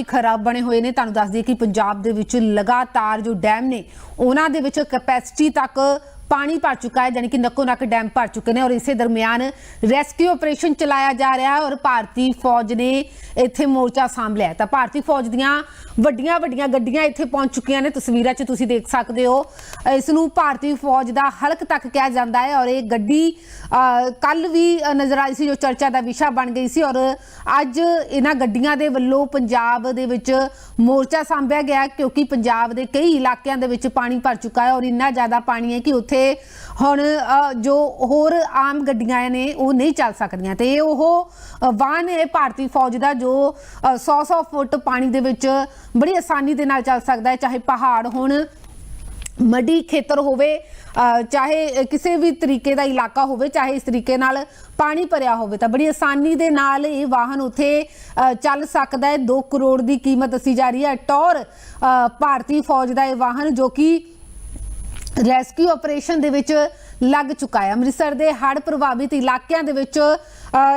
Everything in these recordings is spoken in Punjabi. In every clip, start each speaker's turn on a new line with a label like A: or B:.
A: ਕਾਫੀ ਖਰਾਬ ਬਣੇ ਹੋਏ ਨੇ। ਤੁਹਾਨੂੰ ਦੱਸ ਦਈਏ ਕਿ ਪੰਜਾਬ ਦੇ ਵਿੱਚ ਲਗਾਤਾਰ ਜੋ ਡੈਮ ਨੇ, ਉਹਨਾਂ ਦੇ ਵਿੱਚ ਕੈਪੈਸਿਟੀ ਤੱਕ ਪਾਣੀ ਭਰ ਚੁੱਕਾ ਹੈ ਯਾਨੀ ਕਿ ਨੱਕੋ ਨੱਕ ਡੈਮ ਭਰ ਚੁੱਕੇ ਨੇ ਔਰ ਇਸੇ ਦਰਮਿਆਨ ਰੈਸਕਿਊ ਆਪਰੇਸ਼ਨ ਚਲਾਇਆ ਜਾ ਰਿਹਾ ਹੈ ਔਰ ਭਾਰਤੀ ਫੌਜ ਨੇ ਇੱਥੇ ਮੋਰਚਾ ਸਾਂਭ ਲਿਆ ਤਾਂ ਭਾਰਤੀ ਫੌਜ ਦੀਆਂ ਵੱਡੀਆਂ ਵੱਡੀਆਂ ਗੱਡੀਆਂ ਇੱਥੇ ਪਹੁੰਚ ਚੁੱਕੀਆਂ ਨੇ, ਤਸਵੀਰਾਂ 'ਚ ਤੁਸੀਂ ਦੇਖ ਸਕਦੇ ਹੋ। ਇਸ ਨੂੰ ਭਾਰਤੀ ਫੌਜ ਦਾ ਹਲਕ ਤੱਕ ਕਿਹਾ ਜਾਂਦਾ ਹੈ ਔਰ ਇਹ ਗੱਡੀ ਕੱਲ ਵੀ ਨਜ਼ਰ ਆਈ ਸੀ, ਜੋ ਚਰਚਾ ਦਾ ਵਿਸ਼ਾ ਬਣ ਗਈ ਸੀ ਔਰ ਅੱਜ ਇਹਨਾਂ ਗੱਡੀਆਂ ਦੇ ਵੱਲੋਂ ਪੰਜਾਬ ਦੇ ਵਿੱਚ ਮੋਰਚਾ ਸਾਂਭਿਆ ਗਿਆ ਕਿਉਂਕਿ ਪੰਜਾਬ ਦੇ ਕਈ ਇਲਾਕਿਆਂ ਦੇ ਵਿੱਚ ਪਾਣੀ ਭਰ ਚੁੱਕਾ ਹੈ ਔਰ ਇੰਨਾ ਜ਼ਿਆਦਾ ਪਾਣੀ ਹੈ ਕਿ ਉੱਥੇ ਹੁਣ ਜੋ ਹੋਰ ਆਮ ਗੱਡੀਆਂ ਨੇ ਉਹ ਨਹੀਂ ਚੱਲ ਸਕਦੀਆਂ। ਤੇ ਇਹ ਉਹ ਵਾਹਨ ਹੈ ਭਾਰਤੀ ਫੌਜ ਦਾ ਜੋ 100-100 ਫੁੱਟ ਪਾਣੀ ਦੇ ਵਿੱਚ ਬੜੀ ਆਸਾਨੀ ਦੇ ਨਾਲ ਚੱਲ ਸਕਦਾ ਹੈ ਚਾਹੇ ਪਹਾੜ ਹੋਣ ਮੱਡੀ ਖੇਤਰ ਹੋਵੇ ਚਾਹੇ ਕਿਸੇ ਵੀ ਤਰੀਕੇ ਦਾ ਇਲਾਕਾ ਹੋਵੇ ਚਾਹੇ ਇਸ ਤਰੀਕੇ ਨਾਲ ਪਾਣੀ ਭਰਿਆ ਹੋਵੇ ਤਾਂ ਬੜੀ ਆਸਾਨੀ ਦੇ ਨਾਲ ਇਹ ਵਾਹਨ ਉੱਥੇ ਚੱਲ ਸਕਦਾ ਹੈ। 2 ਕਰੋੜ ਦੀ ਕੀਮਤ ਦੱਸੀ ਜਾ ਰਹੀ ਹੈ। ਟੌਰ ਅ, ਭਾਰਤੀ ਫੌਜ ਦਾ ਇਹ ਵਾਹਨ ਜੋ ਕਿ ਰੈਸਕਿਊ ਆਪਰੇਸ਼ਨ ਦੇ ਵਿੱਚ ਲੱਗ ਚੁੱਕਾ ਹੈ। ਅੰਮ੍ਰਿਤਸਰ ਦੇ ਹੜ੍ਹ ਪ੍ਰਭਾਵਿਤ ਇਲਾਕਿਆਂ ਦੇ ਵਿੱਚ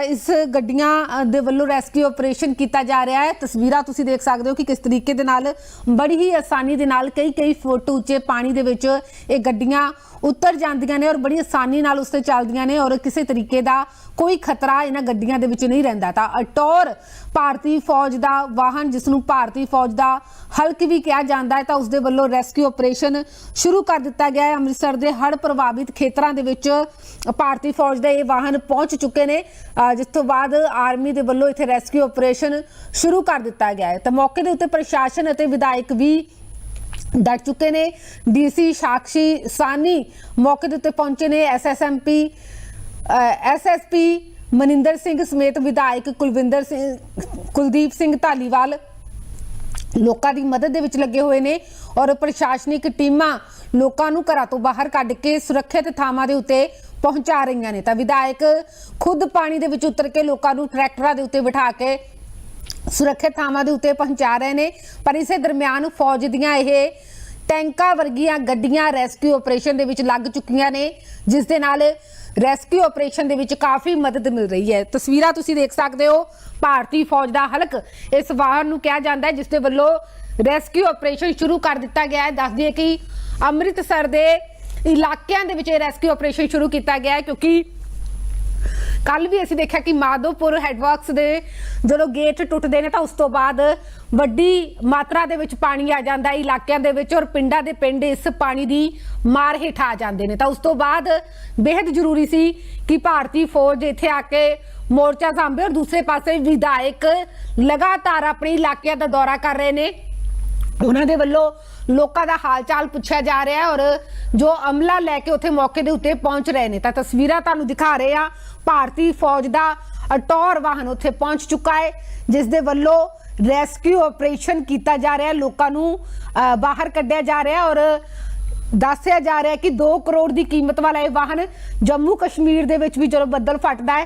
A: ਇਸ ਗੱਡੀਆਂ ਦੇ ਵੱਲੋਂ ਰੈਸਕਿਊ ਆਪਰੇਸ਼ਨ ਕੀਤਾ ਜਾ ਰਿਹਾ ਹੈ। ਤਸਵੀਰਾਂ ਤੁਸੀਂ ਦੇਖ ਸਕਦੇ ਹੋ ਕਿ ਕਿਸ ਤਰੀਕੇ ਦੇ ਨਾਲ, ਬੜੀ ਹੀ ਆਸਾਨੀ ਦੇ ਨਾਲ ਕਈ ਕਈ ਫੁੱਟ ਉੱਚੇ ਪਾਣੀ ਦੇ ਵਿੱਚ ਇਹ ਗੱਡੀਆਂ ਉਤਰ ਜਾਂਦੀਆਂ ਨੇ ਔਰ ਬੜੀ ਆਸਾਨੀ ਨਾਲ ਉਸ ਤੇ ਚੱਲਦੀਆਂ ਨੇ ਔਰ ਕਿਸੇ ਤਰੀਕੇ ਦਾ ਕੋਈ ਖਤਰਾ ਇਹਨਾਂ ਗੱਡੀਆਂ ਦੇ ਵਿੱਚ ਨਹੀਂ ਰਹਿੰਦਾ। ਤਾਂ ਅਟੌਰ ਭਾਰਤੀ ਫੌਜ ਦਾ ਵਾਹਨ ਜਿਸ ਨੂੰ ਭਾਰਤੀ ਫੌਜ ਦਾ ਹਲਕ ਵੀ ਕਿਹਾ ਜਾਂਦਾ ਹੈ, ਤਾਂ ਉਸ ਦੇ ਵੱਲੋਂ ਰੈਸਕਿਊ ਆਪਰੇਸ਼ਨ ਸ਼ੁਰੂ ਕਰ ਦਿੱਤਾ ਗਿਆ ਹੈ। ਅੰਮ੍ਰਿਤਸਰ ਦੇ ਹੜ੍ਹ ਪ੍ਰਭਾਵਿਤ ਖੇਤਰਾਂ ਦੇ ਵਿੱਚ ਭਾਰਤੀ ਫੌਜ ਦੇ ਇਹ ਵਾਹਨ ਪਹੁੰਚ ਚੁੱਕੇ ਨੇ ਜਿਸ ਤੋਂ ਬਾਅਦ ਆਰਮੀ ਦੇ ਵੱਲੋਂ ਇੱਥੇ ਰੈਸਕਿਊ ਆਪਰੇਸ਼ਨ ਸ਼ੁਰੂ ਕਰ ਦਿੱਤਾ ਗਿਆ ਹੈ। ਤਾਂ ਮੌਕੇ ਦੇ ਉੱਤੇ ਪ੍ਰਸ਼ਾਸਨ ਅਤੇ ਵਿਧਾਇਕ ਵੀ ਡਟ ਚੁੱਕੇ ਨੇ। ਡੀਸੀ ਸਾਕਸ਼ੀ ਸਾਨੀ ਮੌਕੇ ਦੇ ਉੱਤੇ ਪਹੁੰਚੇ ਨੇ। ਐਸਐਸਐਮਪੀ ਐਸਐਸਪੀ ਮਨਿੰਦਰ ਸਿੰਘ ਸਮੇਤ ਵਿਧਾਇਕ ਕੁਲਵਿੰਦਰ ਸਿੰਘ, ਕੁਲਦੀਪ ਸਿੰਘ ਢਾਲੀਵਾਲ ਲੋਕਾਂ ਦੀ ਮਦਦ ਦੇ ਵਿੱਚ ਲੱਗੇ ਹੋਏ ਨੇ ਔਰ ਪ੍ਰਸ਼ਾਸਨਿਕ ਟੀਮਾਂ ਲੋਕਾਂ ਨੂੰ ਘਰਾਂ ਤੋਂ ਬਾਹਰ ਕੱਢ ਕੇ ਸੁਰੱਖਿਅਤ ਥਾਵਾਂ ਦੇ ਉੱਤੇ ਪਹੁੰਚਾ ਰਹੀਆਂ ਨੇ। ਤਾਂ ਵਿਧਾਇਕ ਖੁਦ ਪਾਣੀ ਦੇ ਵਿੱਚ ਉਤਰ ਕੇ ਲੋਕਾਂ ਨੂੰ ਟਰੈਕਟਰਾਂ ਦੇ ਉੱਤੇ ਬਿਠਾ ਕੇ ਸੁਰੱਖਿਅਤ ਥਾਵਾਂ ਦੇ ਉੱਤੇ ਪਹੁੰਚਾ ਰਹੇ ਨੇ। ਪਰ ਇਸੇ ਦਰਮਿਆਨ ਫੌਜ ਦੀਆਂ ਇਹ ਟੈਂਕਾਂ ਵਰਗੀਆਂ ਗੱਡੀਆਂ ਰੈਸਕਿਊ ਆਪਰੇਸ਼ਨ ਦੇ ਵਿੱਚ ਲੱਗ ਚੁੱਕੀਆਂ ਨੇ, ਜਿਸ ਦੇ ਨਾਲ ਰੈਸਕਿਊ ਆਪਰੇਸ਼ਨ ਦੇ ਵਿੱਚ ਕਾਫੀ ਮਦਦ ਮਿਲ ਰਹੀ ਹੈ। ਤਸਵੀਰਾਂ ਤੁਸੀਂ ਦੇਖ ਸਕਦੇ ਹੋ, ਭਾਰਤੀ ਫੌਜ ਦਾ ਹਲਕ ਇਸ ਵਾਹਨ ਨੂੰ ਕਿਹਾ ਜਾਂਦਾ ਹੈ, ਜਿਸ ਦੇ ਵੱਲੋਂ ਰੈਸਕਿਊ ਆਪਰੇਸ਼ਨ ਸ਼ੁਰੂ ਕਰ ਦਿੱਤਾ ਗਿਆ ਹੈ। ਦੱਸ ਦਈਏ ਕਿ ਅੰਮ੍ਰਿਤਸਰ ਦੇ ਇਲਾਕਿਆਂ ਦੇ ਵਿੱਚ ਇਹ ਰੈਸਕਿਊ ਆਪਰੇਸ਼ਨ ਸ਼ੁਰੂ ਕੀਤਾ ਗਿਆ ਹੈ, ਕਿਉਂਕਿ ਕੱਲ ਵੀ ਅਸੀਂ ਦੇਖਿਆ ਕਿ ਮਾਧੋਪੁਰ ਹੈਡਵਰਕਸ ਦੇ ਜਦੋਂ ਗੇਟ ਟੁੱਟਦੇ ਨੇ ਤਾਂ ਉਸ ਤੋਂ ਬਾਅਦ ਵੱਡੀ ਮਾਤਰਾ ਦੇ ਵਿੱਚ ਪਾਣੀ ਆ ਜਾਂਦਾ ਹੈ ਇਲਾਕਿਆਂ ਦੇ ਵਿੱਚ ਔਰ ਪਿੰਡਾਂ ਦੇ ਪਿੰਡ ਇਸ ਪਾਣੀ ਦੀ ਮਾਰ ਹੇਠ ਆ ਜਾਂਦੇ ਨੇ। ਤਾਂ ਉਸ ਤੋਂ ਬਾਅਦ ਬੇहद ਜ਼ਰੂਰੀ ਸੀ ਕਿ ਭਾਰਤੀ ਫੌਜ ਇੱਥੇ ਆ ਕੇ ਮੋਰਚਾ ਸਾਂਭੇ ਔਰ ਦੂਸਰੇ ਪਾਸੇ ਵਿਧਾਇਕ ਲਗਾਤਾਰ ਆਪਣੇ ਇਲਾਕਿਆਂ ਦਾ ਦੌਰਾ ਕਰ ਰਹੇ ਨੇ। ਉਹਨਾਂ ਦੇ ਵੱਲੋਂ ਲੋਕਾਂ ਦਾ ਹਾਲ ਚਾਲ ਪੁੱਛਿਆ ਜਾ ਰਿਹਾ ਹੈ ਔਰ ਜੋ ਅਮਲਾ ਲੈ ਕੇ ਉੱਥੇ ਮੌਕੇ ਦੇ ਉੱਤੇ ਪਹੁੰਚ ਰਹੇ ਨੇ। ਤਾਂ ਤਸਵੀਰਾਂ ਤੁਹਾਨੂੰ ਦਿਖਾ ਰਹੇ ਆ ਭਾਰਤੀ ਫੌਜ ਦਾ ਅਟੌਰ ਵਾਹਨ ਉੱਥੇ ਪਹੁੰਚ ਚੁੱਕਾ ਹੈ, ਜਿਸ ਦੇ ਵੱਲੋਂ ਰੈਸਕਿਊ ਆਪਰੇਸ਼ਨ ਕੀਤਾ ਜਾ ਰਿਹਾ ਹੈ। ਲੋਕਾਂ ਨੂੰ ਬਾਹਰ ਕੱਢਿਆ ਜਾ ਰਿਹਾ ਔਰ ਦੱਸਿਆ ਜਾ ਰਿਹਾ ਕਿ 2 ਕਰੋੜ ਦੀ ਕੀਮਤ ਵਾਲਾ ਇਹ ਵਾਹਨ ਜੰਮੂ ਕਸ਼ਮੀਰ ਦੇ ਵਿੱਚ ਵੀ ਜਦੋਂ ਬੱਦਲ ਫਟਦਾ ਹੈ,